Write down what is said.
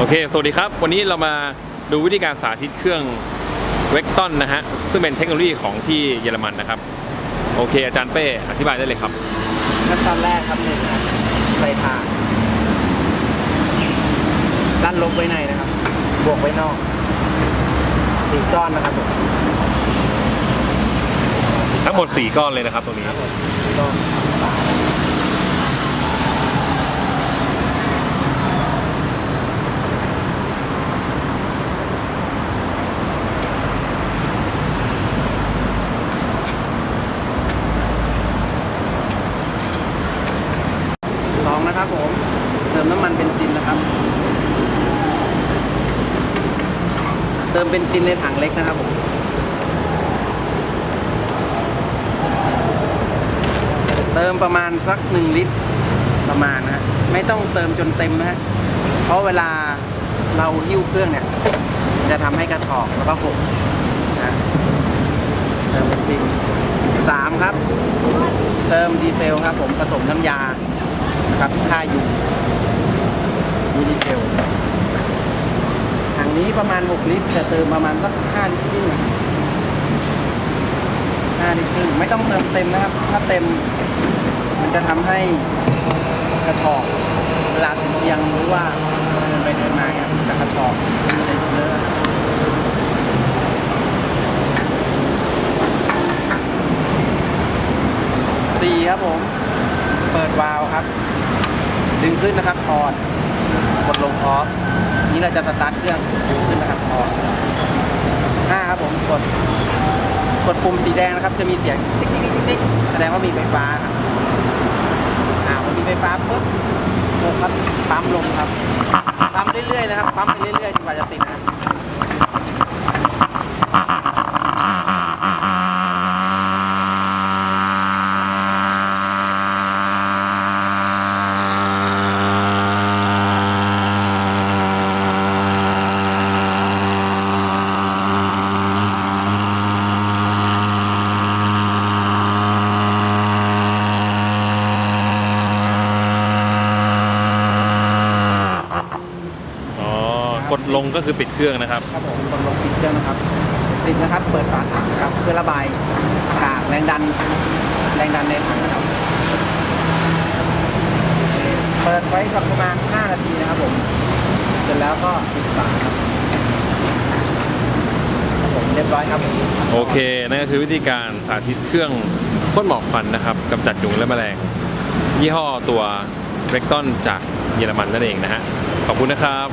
โอเค สวัสดีครับ วันนี้เรามาดูวิธีการสาธิตเครื่องเวกตอนนะฮะ ซึ่งเป็นเทคโนโลยีของที่เยอรมันนะครับ โอเค อาจารย์เป้ อธิบายได้เลยครับ ขั้นตอนแรกครับหนึ่งครับใส่ถ่านด้านลบไว้ในนะครับ บวกไว้นอกสี่ก้อนนะครับผมทั้งหมด 4 ก้อนเลยนะครับตรงนี้ ครับผมสี่ก้อนะครับผม เติมน้ำมันเบนซินนะครับ เติมเบนซินในถังเล็กนะครับผมเติมประมาณสักหนึ่งลิตรประมาณนะฮะไม่ต้องเติมจนเต็มนะฮะเพราะเวลาเราหิ้วเครื่องเนี่ย จะทำให้กระถอกแล้วก็หกนะเติมเบนซินสามครับ เติมดีเซลครับผมผสมน้ำยา นะครับค่ายูยูดีเซลถังนี้ประมาณ 6 ลิตรจะเติมประมาณสัก5ลิตรครึ่งนะ5ลิตรครึ่งไม่ต้องเติมเต็มนะครับ ถ้าเต็ม มันจะทำให้กระชอกเวลาถึงเตียงรือว่าเดินไปเดินมาเนี่ยจะกระชอกมันจะเลอะสี่ครับผม เปิดวาล์วครับ ดึงขึ้นนะครับออนกดลงออฟนี่เราจะสตาร์ทเครื่องดึงขึ้นนะครับออนห้าครับผมกดกดปุ่มสีแดงนะครับ จะมีเสียงติ๊กติ๊กติ๊กติ๊กแสดงว่ามีไฟฟ้าครับอ่าพอมีไฟฟ้าปุ๊บหกครับปั๊มลงครับปั๊มเรื่อยๆนะครับปั๊มไปเรื่อยๆจนกว่าจะติดนะครับ กดลงก็คือปิดเครื่องนะครับครับผมกดลงปิดเครื่องนะครับสิบนะครับ เปิดฝาถังครับเพื่อระบายอากาศแรงดัน แรงดันในถังนะครับเปิดไว้สักประมาณ5นาทีนะครับผมเสร็จแล้วก็ปิดฝาครับครับผมเรียบร้อยครับโอเคนั่นก็คือวิธีการสาธิตเครื่องพ่นหมอกควันนะครับกำจัดยุงและแมลง ยี่ห้อตัวเรกตอนจากเยอรมันนั่นเองนะฮะขอบคุณนะครับ